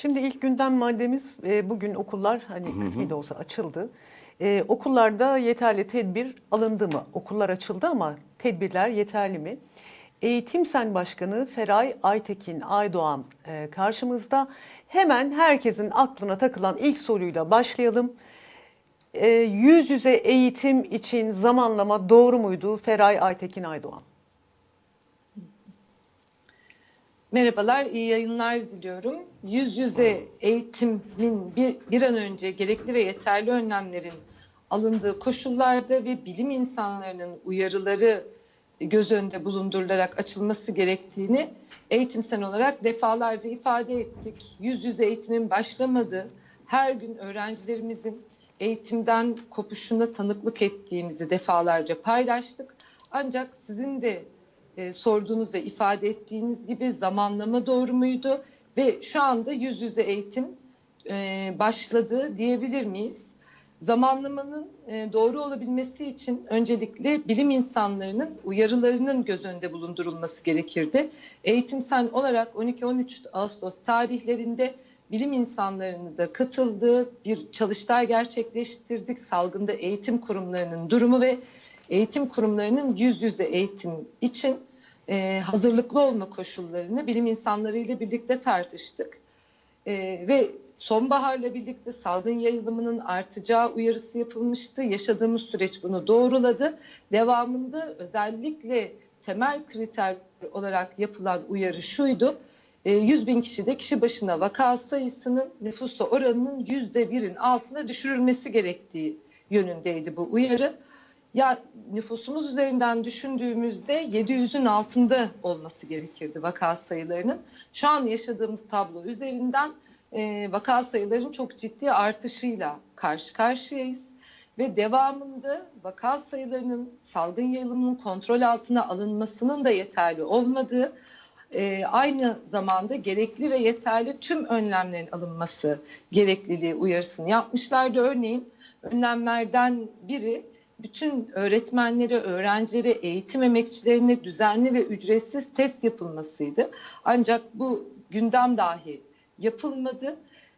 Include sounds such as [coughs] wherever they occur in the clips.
Şimdi ilk gündem maddemiz e, bugün okullar hani kısmi de olsa açıldı. E, okullarda yeterli tedbir alındı mı? Okullar açıldı ama tedbirler yeterli mi? Eğitim Sen Başkanı Feray Aytekin Aydoğan e, karşımızda. Hemen herkesin aklına takılan ilk soruyla başlayalım. E, yüz yüze eğitim için zamanlama doğru muydu Feray Aytekin Aydoğan? Merhabalar, iyi yayınlar diliyorum. Yüz yüze eğitimin bir, bir an önce gerekli ve yeterli önlemlerin alındığı koşullarda ve bilim insanlarının uyarıları göz önünde bulundurularak açılması gerektiğini eğitim sen olarak defalarca ifade ettik. Yüz yüze eğitimin başlamadığı, her gün öğrencilerimizin eğitimden kopuşuna tanıklık ettiğimizi defalarca paylaştık. Ancak sizin de e, sorduğunuz ve ifade ettiğiniz gibi zamanlama doğru muydu? Ve şu anda yüz yüze eğitim e, başladı diyebilir miyiz? Zamanlamanın e, doğru olabilmesi için öncelikle bilim insanlarının uyarılarının göz önünde bulundurulması gerekirdi. Eğitimsel olarak 12-13 Ağustos tarihlerinde bilim insanlarının da katıldığı bir çalıştay gerçekleştirdik. Salgında eğitim kurumlarının durumu ve eğitim kurumlarının yüz yüze eğitim için e, hazırlıklı olma koşullarını bilim insanlarıyla birlikte tartıştık. E, ve sonbaharla birlikte salgın yayılımının artacağı uyarısı yapılmıştı. Yaşadığımız süreç bunu doğruladı. Devamında özellikle temel kriter olarak yapılan uyarı şuydu. E, 100 bin kişide kişi başına vaka sayısının nüfusa oranının yüzde birin altına düşürülmesi gerektiği yönündeydi bu uyarı. Ya nüfusumuz üzerinden düşündüğümüzde 700'ün altında olması gerekirdi vaka sayılarının. Şu an yaşadığımız tablo üzerinden e, vaka sayılarının çok ciddi artışıyla karşı karşıyayız. Ve devamında vaka sayılarının salgın yayılımının kontrol altına alınmasının da yeterli olmadığı, e, aynı zamanda gerekli ve yeterli tüm önlemlerin alınması gerekliliği uyarısını yapmışlardı. Örneğin önlemlerden biri bütün öğretmenlere, öğrencilere, eğitim emekçilerine düzenli ve ücretsiz test yapılmasıydı. Ancak bu gündem dahi yapılmadı.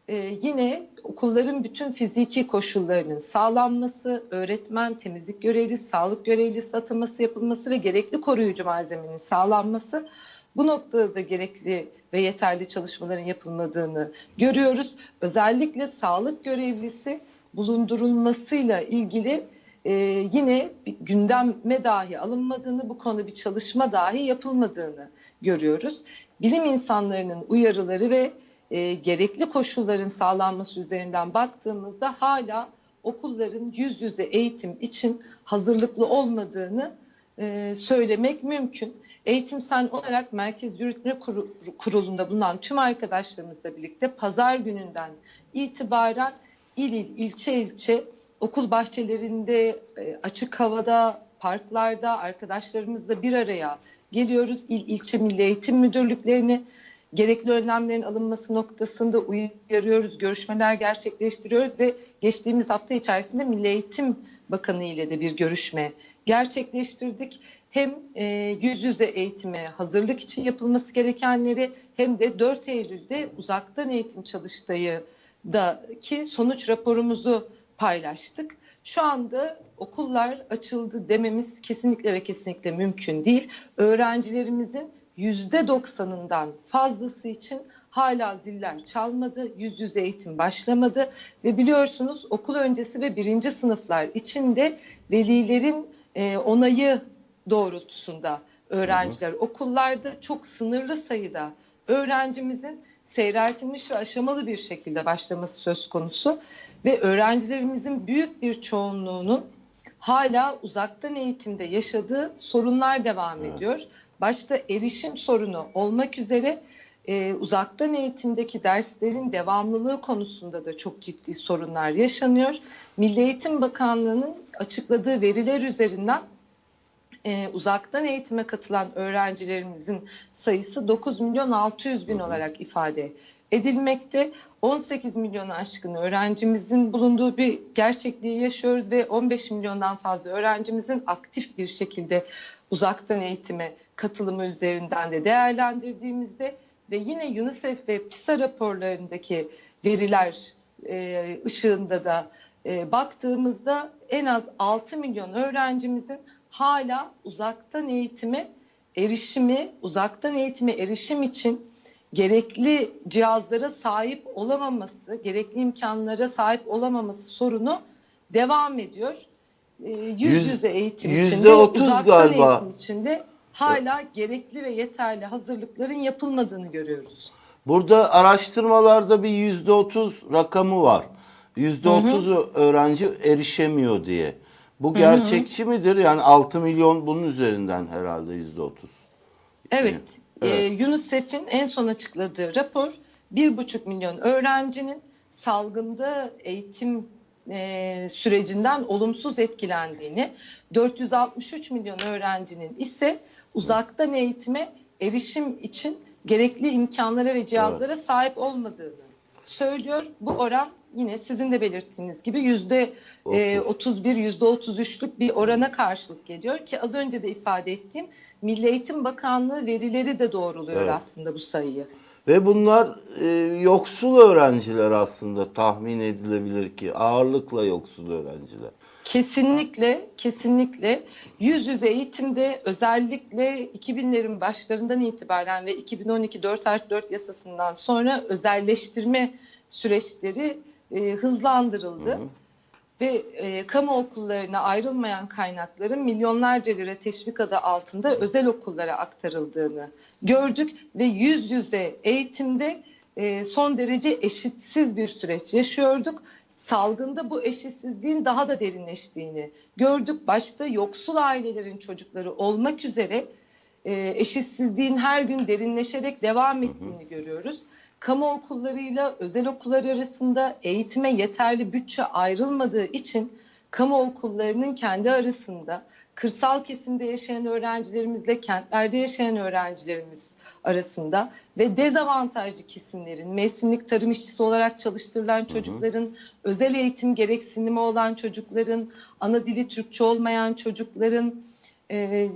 Ee, yine okulların bütün fiziki koşullarının sağlanması, öğretmen, temizlik görevlisi, sağlık görevlisi ataması yapılması ve gerekli koruyucu malzemenin sağlanması bu noktada da gerekli ve yeterli çalışmaların yapılmadığını görüyoruz. Özellikle sağlık görevlisi bulundurulmasıyla ilgili e, yine gündeme dahi alınmadığını, bu konuda bir çalışma dahi yapılmadığını görüyoruz. Bilim insanlarının uyarıları ve e, gerekli koşulların sağlanması üzerinden baktığımızda hala okulların yüz yüze eğitim için hazırlıklı olmadığını e, söylemek mümkün. Eğitimsel olarak Merkez Yürütme Kurulu'nda bulunan tüm arkadaşlarımızla birlikte pazar gününden itibaren il il, ilçe ilçe okul bahçelerinde, e, açık havada, parklarda arkadaşlarımızla bir araya geliyoruz. İl ilçe milli eğitim müdürlüklerini gerekli önlemlerin alınması noktasında uyarıyoruz, görüşmeler gerçekleştiriyoruz ve geçtiğimiz hafta içerisinde Milli Eğitim Bakanı ile de bir görüşme gerçekleştirdik. Hem e, yüz yüze eğitime hazırlık için yapılması gerekenleri hem de 4 Eylül'de uzaktan eğitim çalıştayıdaki sonuç raporumuzu paylaştık. Şu anda okullar açıldı dememiz kesinlikle ve kesinlikle mümkün değil. Öğrencilerimizin yüzde doksanından fazlası için hala ziller çalmadı, yüz yüze eğitim başlamadı ve biliyorsunuz okul öncesi ve birinci sınıflar içinde velilerin e, onayı doğrultusunda öğrenciler okullarda çok sınırlı sayıda öğrencimizin seyreltilmiş ve aşamalı bir şekilde başlaması söz konusu ve öğrencilerimizin büyük bir çoğunluğunun hala uzaktan eğitimde yaşadığı sorunlar devam ediyor. Başta erişim sorunu olmak üzere e, uzaktan eğitimdeki derslerin devamlılığı konusunda da çok ciddi sorunlar yaşanıyor. Milli Eğitim Bakanlığı'nın açıkladığı veriler üzerinden e, uzaktan eğitime katılan öğrencilerimizin sayısı 9 milyon 600 bin olarak ifade edilmekte. 18 milyonu aşkın öğrencimizin bulunduğu bir gerçekliği yaşıyoruz ve 15 milyondan fazla öğrencimizin aktif bir şekilde uzaktan eğitime katılımı üzerinden de değerlendirdiğimizde ve yine UNICEF ve PISA raporlarındaki veriler e, ışığında da e, baktığımızda en az 6 milyon öğrencimizin hala uzaktan eğitime erişimi, uzaktan eğitime erişim için gerekli cihazlara sahip olamaması, gerekli imkanlara sahip olamaması sorunu devam ediyor. Ee, Yüz Yüz- yüze eğitim içinde, otuz uzaktan galiba. eğitim içinde hala gerekli ve yeterli hazırlıkların yapılmadığını görüyoruz. Burada araştırmalarda bir yüzde otuz rakamı var. Yüzde otuzu öğrenci erişemiyor diye. Bu gerçekçi midir? Yani 6 milyon bunun üzerinden herhalde yüzde otuz. Evet, Evet. e, UNICEF'in en son açıkladığı rapor 1,5 milyon öğrencinin salgında eğitim e, sürecinden olumsuz etkilendiğini, 463 milyon öğrencinin ise uzaktan eğitime erişim için gerekli imkanlara ve cihazlara sahip olmadığını söylüyor. Bu oran yine sizin de belirttiğiniz gibi yüzde e, 31, yüzde 33'lük bir orana karşılık geliyor ki az önce de ifade ettiğim Milli Eğitim Bakanlığı verileri de doğruluyor Evet. aslında bu sayıyı. Ve bunlar e, yoksul öğrenciler aslında tahmin edilebilir ki ağırlıkla yoksul öğrenciler. Kesinlikle, kesinlikle yüz yüze eğitimde özellikle 2000'lerin başlarından itibaren ve 2012 4 artı 4 yasasından sonra özelleştirme süreçleri e, hızlandırıldı. Ve e, kamu okullarına ayrılmayan kaynakların milyonlarca lira teşvik adı altında özel okullara aktarıldığını gördük. Ve yüz yüze eğitimde e, son derece eşitsiz bir süreç yaşıyorduk. Salgında bu eşitsizliğin daha da derinleştiğini gördük. Başta yoksul ailelerin çocukları olmak üzere e, eşitsizliğin her gün derinleşerek devam ettiğini görüyoruz. Kamu okullarıyla özel okullar arasında eğitime yeterli bütçe ayrılmadığı için kamu okullarının kendi arasında kırsal kesimde yaşayan öğrencilerimizle kentlerde yaşayan öğrencilerimiz arasında ve dezavantajlı kesimlerin mevsimlik tarım işçisi olarak çalıştırılan çocukların, özel eğitim gereksinimi olan çocukların, ana dili Türkçe olmayan çocukların, e,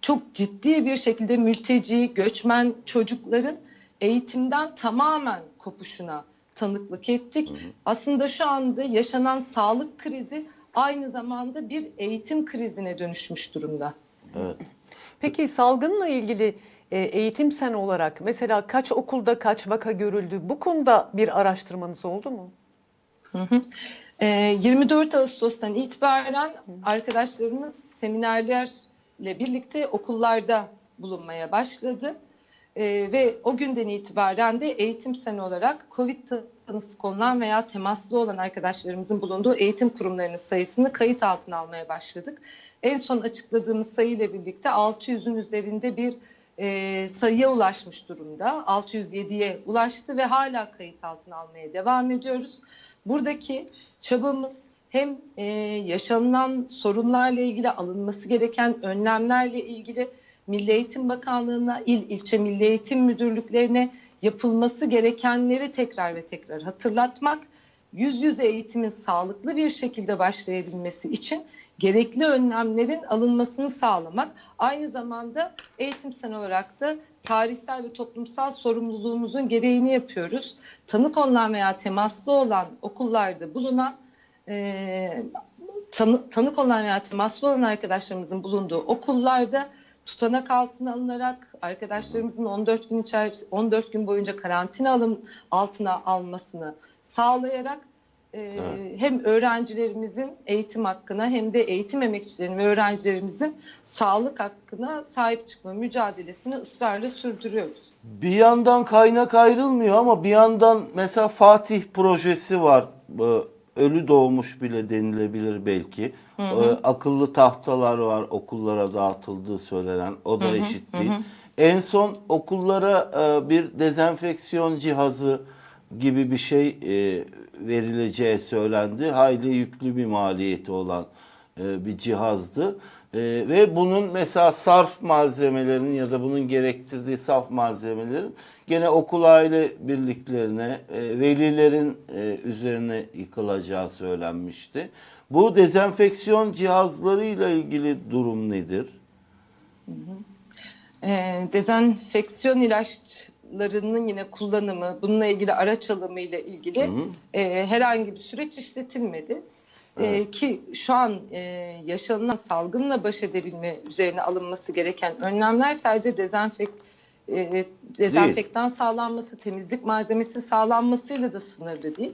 çok ciddi bir şekilde mülteci, göçmen çocukların eğitimden tamamen kopuşuna tanıklık ettik. Aslında şu anda yaşanan sağlık krizi aynı zamanda bir eğitim krizine dönüşmüş durumda. Evet. Peki salgınla ilgili e, eğitim sen olarak mesela kaç okulda kaç vaka görüldü? Bu konuda bir araştırmanız oldu mu? Ee, 24 Ağustos'tan itibaren arkadaşlarımız seminerlerle birlikte okullarda bulunmaya başladı. Ee, ve o günden itibaren de eğitim seni olarak COVID tanısı konulan veya temaslı olan arkadaşlarımızın bulunduğu eğitim kurumlarının sayısını kayıt altına almaya başladık. En son açıkladığımız sayıyla birlikte 600'ün üzerinde bir e, sayıya ulaşmış durumda. 607'ye ulaştı ve hala kayıt altına almaya devam ediyoruz. Buradaki çabamız hem e, yaşanılan sorunlarla ilgili alınması gereken önlemlerle ilgili Milli Eğitim Bakanlığı'na, il ilçe Milli Eğitim Müdürlüklerine yapılması gerekenleri tekrar ve tekrar hatırlatmak, yüz yüze eğitimin sağlıklı bir şekilde başlayabilmesi için gerekli önlemlerin alınmasını sağlamak, aynı zamanda eğitim sen olarak da tarihsel ve toplumsal sorumluluğumuzun gereğini yapıyoruz. Tanık olunan veya temaslı olan okullarda bulunan e, tanı, tanık olan veya temaslı olan arkadaşlarımızın bulunduğu okullarda tutanak altına alınarak arkadaşlarımızın 14 gün içerisinde 14 gün boyunca karantina alım altına almasını sağlayarak e, Evet. hem öğrencilerimizin eğitim hakkına hem de eğitim emekçilerinin ve öğrencilerimizin sağlık hakkına sahip çıkma mücadelesini ısrarla sürdürüyoruz. Bir yandan kaynak ayrılmıyor ama bir yandan mesela Fatih projesi var. Ölü doğmuş bile denilebilir belki. Ee, Akıllı tahtalar var okullara dağıtıldığı söylenen. O da eşit değil. En son okullara e, bir dezenfeksiyon cihazı gibi bir şey e, verileceği söylendi. Hayli yüklü bir maliyeti olan e, bir cihazdı. E, ve bunun mesela sarf malzemelerinin ya da bunun gerektirdiği saf malzemelerin gene okul aile birliklerine, e, velilerin e, üzerine yıkılacağı söylenmişti. Bu dezenfeksiyon cihazlarıyla ilgili durum nedir? E, dezenfeksiyon ilaç araçlarının yine kullanımı, bununla ilgili araç alımı ile ilgili e, herhangi bir süreç işletilmedi. E, ki şu an e, yaşanılan salgınla baş edebilme üzerine alınması gereken önlemler sadece dezenfek e, dezenfektan sağlanması, temizlik malzemesi sağlanmasıyla da sınırlı değil.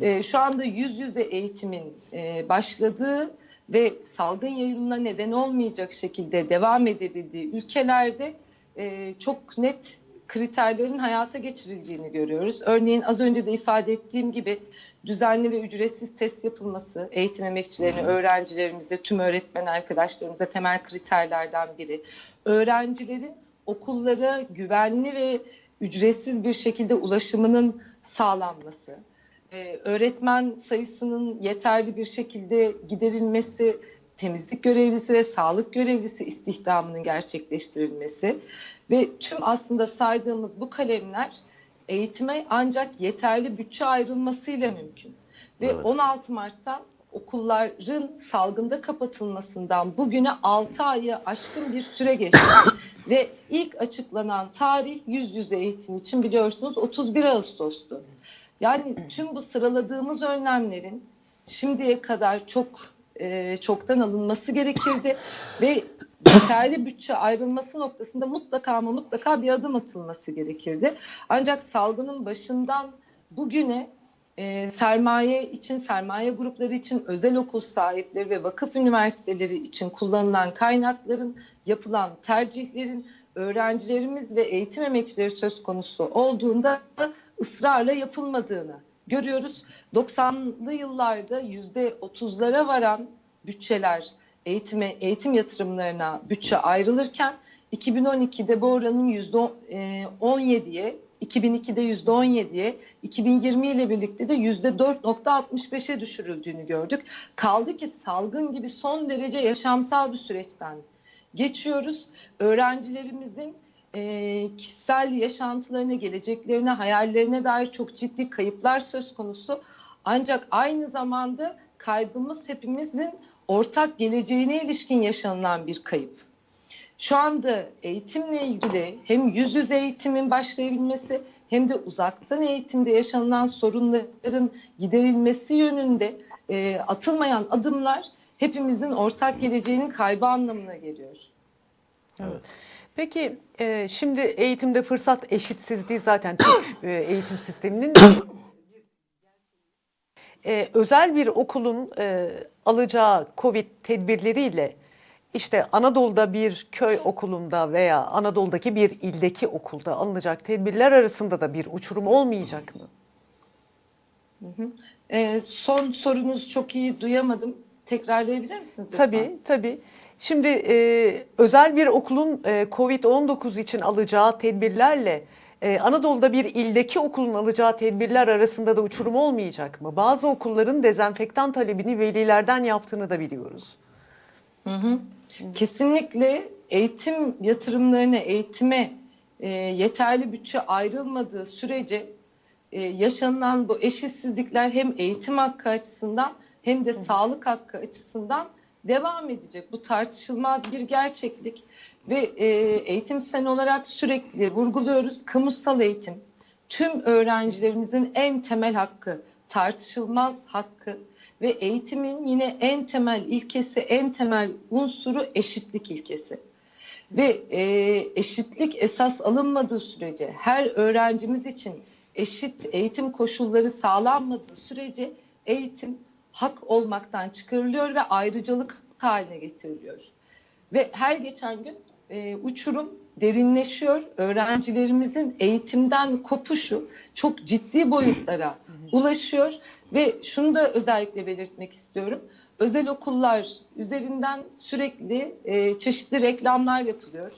E, şu anda yüz yüze eğitimin e, başladığı ve salgın yayılımına neden olmayacak şekilde devam edebildiği ülkelerde e, çok net kriterlerin hayata geçirildiğini görüyoruz. Örneğin az önce de ifade ettiğim gibi düzenli ve ücretsiz test yapılması eğitim emekçilerine, öğrencilerimize, tüm öğretmen arkadaşlarımıza temel kriterlerden biri. Öğrencilerin okullara güvenli ve ücretsiz bir şekilde ulaşımının sağlanması, ee, öğretmen sayısının yeterli bir şekilde giderilmesi, temizlik görevlisi ve sağlık görevlisi istihdamının gerçekleştirilmesi ve tüm aslında saydığımız bu kalemler eğitime ancak yeterli bütçe ayrılmasıyla mümkün. Ve Evet. 16 Mart'ta okulların salgında kapatılmasından bugüne 6 ayı aşkın bir süre geçti. [coughs] Ve ilk açıklanan tarih yüz yüze eğitim için biliyorsunuz 31 Ağustos'tu. Yani tüm bu sıraladığımız önlemlerin şimdiye kadar çok e, çoktan alınması gerekirdi ve yeterli bütçe ayrılması noktasında mutlaka ama mutlaka bir adım atılması gerekirdi. Ancak salgının başından bugüne e, sermaye için, sermaye grupları için, özel okul sahipleri ve vakıf üniversiteleri için kullanılan kaynakların, yapılan tercihlerin öğrencilerimiz ve eğitim emekçileri söz konusu olduğunda ısrarla yapılmadığını görüyoruz. 90'lı yıllarda %30'lara varan bütçeler eğitime, eğitim yatırımlarına bütçe ayrılırken 2012'de bu oranın %17'ye, 2002'de %17'ye, 2020 ile birlikte de %4.65'e düşürüldüğünü gördük. Kaldı ki salgın gibi son derece yaşamsal bir süreçten geçiyoruz. Öğrencilerimizin e, kişisel yaşantılarına, geleceklerine, hayallerine dair çok ciddi kayıplar söz konusu. Ancak aynı zamanda kaybımız hepimizin ortak geleceğine ilişkin yaşanılan bir kayıp. Şu anda eğitimle ilgili hem yüz yüze eğitimin başlayabilmesi hem de uzaktan eğitimde yaşanılan sorunların giderilmesi yönünde e, atılmayan adımlar hepimizin ortak geleceğinin kaybı anlamına geliyor. Peki e, şimdi eğitimde fırsat eşitsizliği zaten Türk [coughs] e, eğitim sisteminin [coughs] e, özel bir okulun e, alacağı Covid tedbirleriyle işte Anadolu'da bir köy okulunda veya Anadolu'daki bir ildeki okulda alınacak tedbirler arasında da bir uçurum olmayacak mı? E, son sorunuz çok iyi duyamadım. Tekrarlayabilir misiniz lütfen? Tabii, tabii. Şimdi e, özel bir okulun e, COVID-19 için alacağı tedbirlerle e, Anadolu'da bir ildeki okulun alacağı tedbirler arasında da uçurum olmayacak mı? Bazı okulların dezenfektan talebini velilerden yaptığını da biliyoruz. Hı hı. Kesinlikle eğitim yatırımlarına, eğitime e, yeterli bütçe ayrılmadığı sürece e, yaşanılan bu eşitsizlikler hem eğitim hakkı açısından hem de sağlık hakkı açısından devam edecek. Bu tartışılmaz bir gerçeklik ve e, eğitim sen olarak sürekli vurguluyoruz. Kamusal eğitim tüm öğrencilerimizin en temel hakkı, tartışılmaz hakkı ve eğitimin yine en temel ilkesi, en temel unsuru eşitlik ilkesi. Ve e, eşitlik esas alınmadığı sürece, her öğrencimiz için eşit eğitim koşulları sağlanmadığı sürece eğitim hak olmaktan çıkarılıyor ve ayrıcalık haline getiriliyor. Ve her geçen gün e, uçurum derinleşiyor. Öğrencilerimizin eğitimden kopuşu çok ciddi boyutlara ulaşıyor ve şunu da özellikle belirtmek istiyorum. Özel okullar üzerinden sürekli e, çeşitli reklamlar yapılıyor.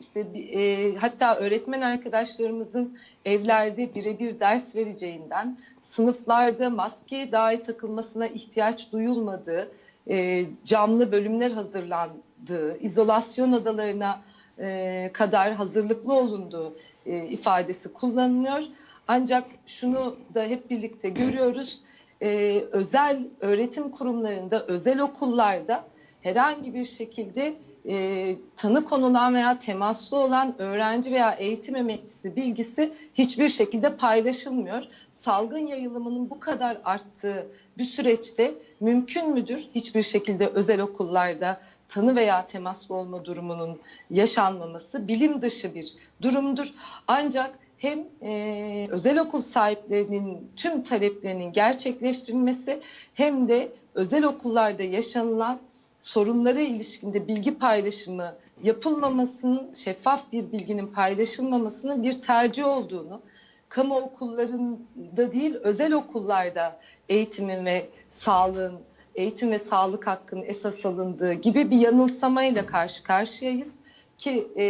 İşte e, hatta öğretmen arkadaşlarımızın evlerde birebir ders vereceğinden, sınıflarda maske dahi takılmasına ihtiyaç duyulmadığı, e, camlı bölümler hazırlandığı, izolasyon odalarına e, kadar hazırlıklı olunduğu e, ifadesi kullanılıyor. Ancak şunu da hep birlikte görüyoruz. E, özel öğretim kurumlarında, özel okullarda herhangi bir şekilde e, tanı konulan veya temaslı olan öğrenci veya eğitim emekçisi bilgisi hiçbir şekilde paylaşılmıyor. Salgın yayılımının bu kadar arttığı bir süreçte mümkün müdür hiçbir şekilde özel okullarda tanı veya temaslı olma durumunun yaşanmaması bilim dışı bir durumdur. Ancak hem e, özel okul sahiplerinin tüm taleplerinin gerçekleştirilmesi hem de özel okullarda yaşanılan sorunlara ilişkinde bilgi paylaşımı yapılmamasının, şeffaf bir bilginin paylaşılmamasının bir tercih olduğunu, kamu okullarında değil özel okullarda eğitimin ve sağlığın, eğitim ve sağlık hakkının esas alındığı gibi bir yanılsamayla karşı karşıyayız ki e,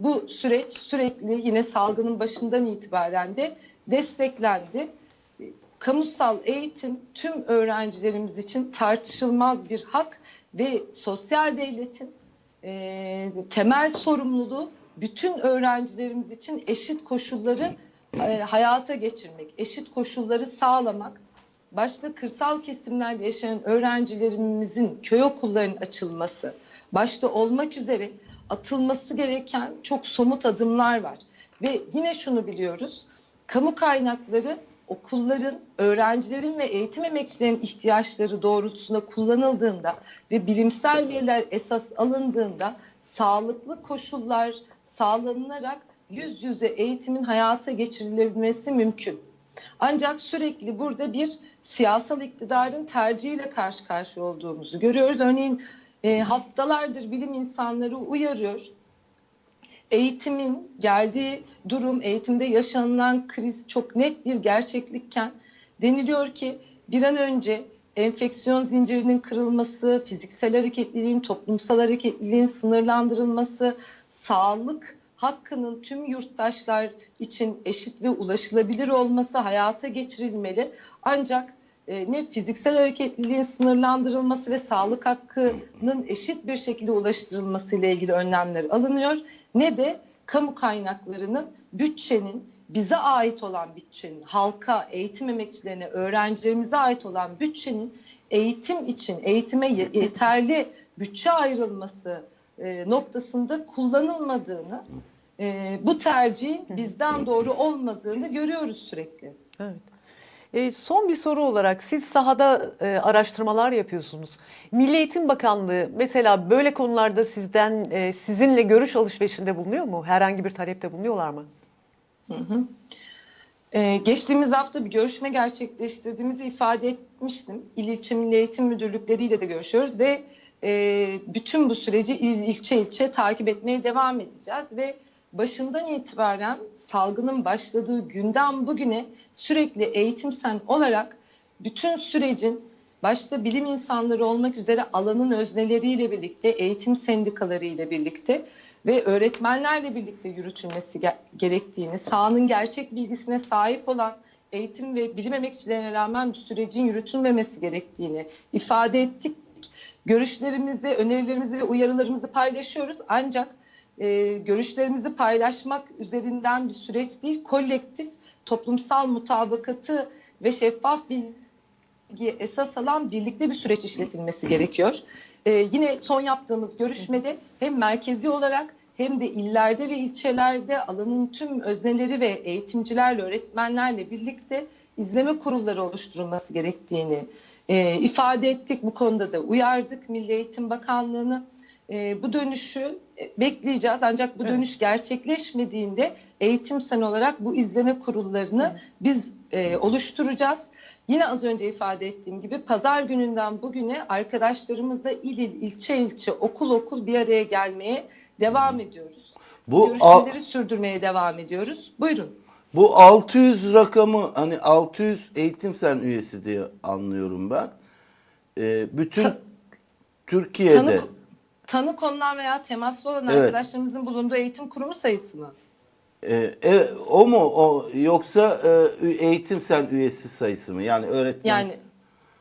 bu süreç sürekli yine salgının başından itibaren de desteklendi. Kamusal eğitim tüm öğrencilerimiz için tartışılmaz bir hak ve sosyal devletin e, temel sorumluluğu bütün öğrencilerimiz için eşit koşulları e, hayata geçirmek, eşit koşulları sağlamak. Başta kırsal kesimlerde yaşayan öğrencilerimizin köy okullarının açılması, başta olmak üzere atılması gereken çok somut adımlar var. Ve yine şunu biliyoruz, kamu kaynakları okulların, öğrencilerin ve eğitim emekçilerin ihtiyaçları doğrultusunda kullanıldığında ve bilimsel veriler esas alındığında sağlıklı koşullar sağlanılarak yüz yüze eğitimin hayata geçirilebilmesi mümkün. Ancak sürekli burada bir siyasal iktidarın tercihiyle karşı karşıya olduğumuzu görüyoruz. Örneğin e, haftalardır bilim insanları uyarıyor. Eğitimin geldiği durum, eğitimde yaşanılan kriz çok net bir gerçeklikken deniliyor ki bir an önce enfeksiyon zincirinin kırılması, fiziksel hareketliliğin, toplumsal hareketliliğin sınırlandırılması, sağlık hakkının tüm yurttaşlar için eşit ve ulaşılabilir olması hayata geçirilmeli. Ancak e, ne fiziksel hareketliliğin sınırlandırılması ve sağlık hakkının eşit bir şekilde ulaştırılması ile ilgili önlemler alınıyor ne de kamu kaynaklarının bütçenin bize ait olan bütçenin, halka, eğitim emekçilerine, öğrencilerimize ait olan bütçenin eğitim için, eğitime yeterli bütçe ayrılması e, noktasında kullanılmadığını, e, bu tercihin bizden doğru olmadığını görüyoruz sürekli. Evet. E, son bir soru olarak siz sahada e, araştırmalar yapıyorsunuz. Milli Eğitim Bakanlığı mesela böyle konularda sizden e, sizinle görüş alışverişinde bulunuyor mu? Herhangi bir talepte bulunuyorlar mı? Hı hı. Ee, geçtiğimiz hafta bir görüşme gerçekleştirdiğimizi ifade etmiştim. İl ilçe Milli Eğitim Müdürlükleriyle de görüşüyoruz ve e, bütün bu süreci il ilçe ilçe takip etmeye devam edeceğiz ve başından itibaren salgının başladığı günden bugüne sürekli eğitim sen olarak bütün sürecin başta bilim insanları olmak üzere alanın özneleriyle birlikte, eğitim sendikaları ile birlikte ve öğretmenlerle birlikte yürütülmesi ge- gerektiğini, sahanın gerçek bilgisine sahip olan eğitim ve bilim emekçilerine rağmen bu sürecin yürütülmemesi gerektiğini ifade ettik. Görüşlerimizi, önerilerimizi ve uyarılarımızı paylaşıyoruz. Ancak e, görüşlerimizi paylaşmak üzerinden bir süreç değil, kolektif toplumsal mutabakatı ve şeffaf bilgi esas alan birlikte bir süreç işletilmesi gerekiyor. Ee, yine son yaptığımız görüşmede hem merkezi olarak hem de illerde ve ilçelerde alanın tüm özneleri ve eğitimcilerle, öğretmenlerle birlikte izleme kurulları oluşturulması gerektiğini e, ifade ettik. Bu konuda da uyardık Milli Eğitim Bakanlığı'nı. E, bu dönüşü e, bekleyeceğiz ancak bu Evet. dönüş gerçekleşmediğinde eğitim sen olarak bu izleme kurullarını biz e, oluşturacağız. Yine az önce ifade ettiğim gibi pazar gününden bugüne arkadaşlarımızla il il, ilçe ilçe, okul okul bir araya gelmeye devam ediyoruz. Bu al- Görüşmeleri sürdürmeye devam ediyoruz. Buyurun. Bu 600 rakamı hani 600 eğitim sen üyesi diye anlıyorum ben. Ee, bütün Ta- Türkiye'de Tanı, tanı konulan veya temaslı olan Evet. arkadaşlarımızın bulunduğu eğitim kurumu sayısı mı? e, e, o mu o yoksa e, eğitim sen üyesi sayısı mı? Yani öğretmen Yani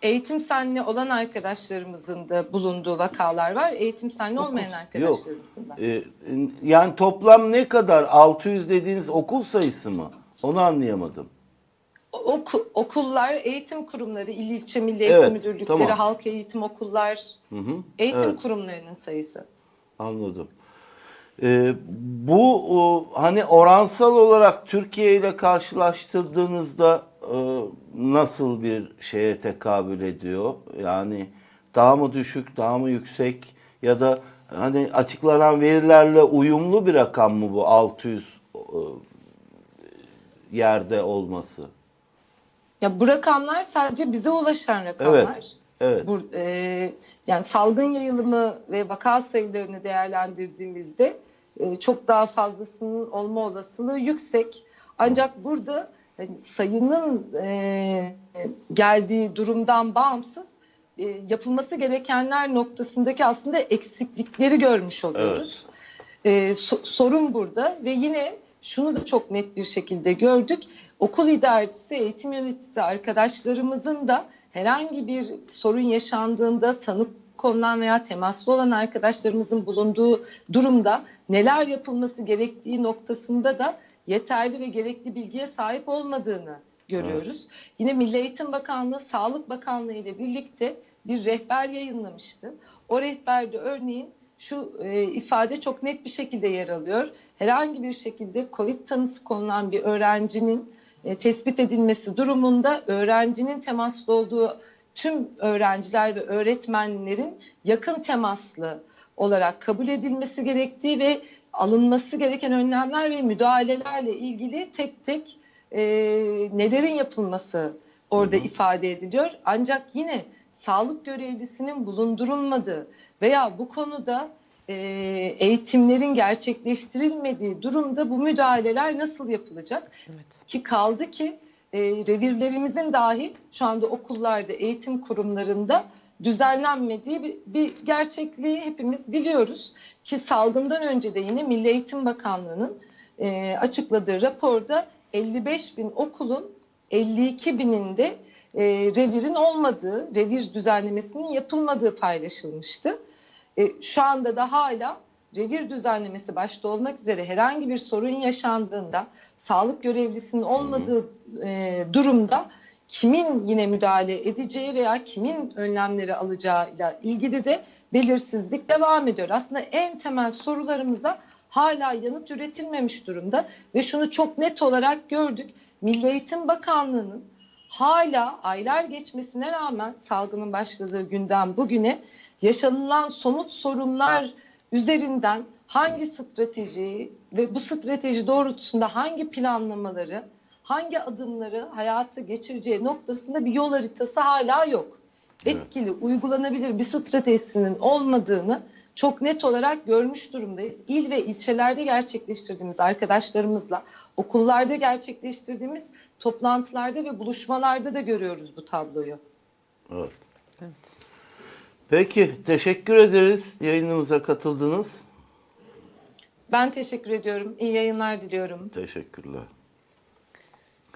eğitim senli olan arkadaşlarımızın da bulunduğu vakalar var. Eğitim senli olmayan arkadaşlarımızın da. e, yani toplam ne kadar 600 dediğiniz okul sayısı mı? Onu anlayamadım. Oku- okullar, eğitim kurumları, il ilçe milli eğitim Evet, müdürlükleri, tamam. halk eğitim okullar, Hı hı. eğitim Evet. kurumlarının sayısı. Anladım. Ee, bu o, hani oransal olarak Türkiye ile karşılaştırdığınızda e, nasıl bir şeye tekabül ediyor? Yani daha mı düşük, daha mı yüksek ya da hani açıklanan verilerle uyumlu bir rakam mı bu 600 e, yerde olması? Ya bu rakamlar sadece bize ulaşan rakamlar. Evet. Bu, e, yani salgın yayılımı ve vaka sayılarını değerlendirdiğimizde e, çok daha fazlasının olma olasılığı yüksek. Ancak burada hani sayının e, geldiği durumdan bağımsız e, yapılması gerekenler noktasındaki aslında eksiklikleri görmüş oluyoruz. E, so- sorun burada ve yine şunu da çok net bir şekilde gördük. Okul idarecisi, eğitim yöneticisi arkadaşlarımızın da herhangi bir sorun yaşandığında tanık konulan veya temaslı olan arkadaşlarımızın bulunduğu durumda neler yapılması gerektiği noktasında da yeterli ve gerekli bilgiye sahip olmadığını görüyoruz. Yine Milli Eğitim Bakanlığı, Sağlık Bakanlığı ile birlikte bir rehber yayınlamıştı. O rehberde örneğin şu e, ifade çok net bir şekilde yer alıyor. Herhangi bir şekilde COVID tanısı konulan bir öğrencinin e, tespit edilmesi durumunda öğrencinin temaslı olduğu tüm öğrenciler ve öğretmenlerin yakın temaslı olarak kabul edilmesi gerektiği ve alınması gereken önlemler ve müdahalelerle ilgili tek tek e, nelerin yapılması orada ifade ediliyor. Ancak yine sağlık görevlisinin bulundurulmadığı veya bu konuda e, eğitimlerin gerçekleştirilmediği durumda bu müdahaleler nasıl yapılacak? Evet. Ki kaldı ki e, revirlerimizin dahi şu anda okullarda, eğitim kurumlarında düzenlenmediği bir, bir gerçekliği hepimiz biliyoruz. Ki salgından önce de yine Milli Eğitim Bakanlığı'nın e, açıkladığı raporda 55 bin okulun 52 bininde e, revirin olmadığı, revir düzenlemesinin yapılmadığı paylaşılmıştı. E, şu anda da hala revir düzenlemesi başta olmak üzere herhangi bir sorun yaşandığında sağlık görevlisinin olmadığı e, durumda kimin yine müdahale edeceği veya kimin önlemleri alacağıyla ilgili de belirsizlik devam ediyor. Aslında en temel sorularımıza hala yanıt üretilmemiş durumda ve şunu çok net olarak gördük. Milli Eğitim Bakanlığı'nın hala aylar geçmesine rağmen salgının başladığı günden bugüne yaşanılan somut sorunlar üzerinden hangi strateji ve bu strateji doğrultusunda hangi planlamaları, hangi adımları hayata geçireceği noktasında bir yol haritası hala yok. Etkili, uygulanabilir bir stratejisinin olmadığını çok net olarak görmüş durumdayız. İl ve ilçelerde gerçekleştirdiğimiz arkadaşlarımızla, okullarda gerçekleştirdiğimiz toplantılarda ve buluşmalarda da görüyoruz bu tabloyu. Evet. Evet. Peki teşekkür ederiz yayınımıza katıldınız. Ben teşekkür ediyorum. İyi yayınlar diliyorum. Teşekkürler.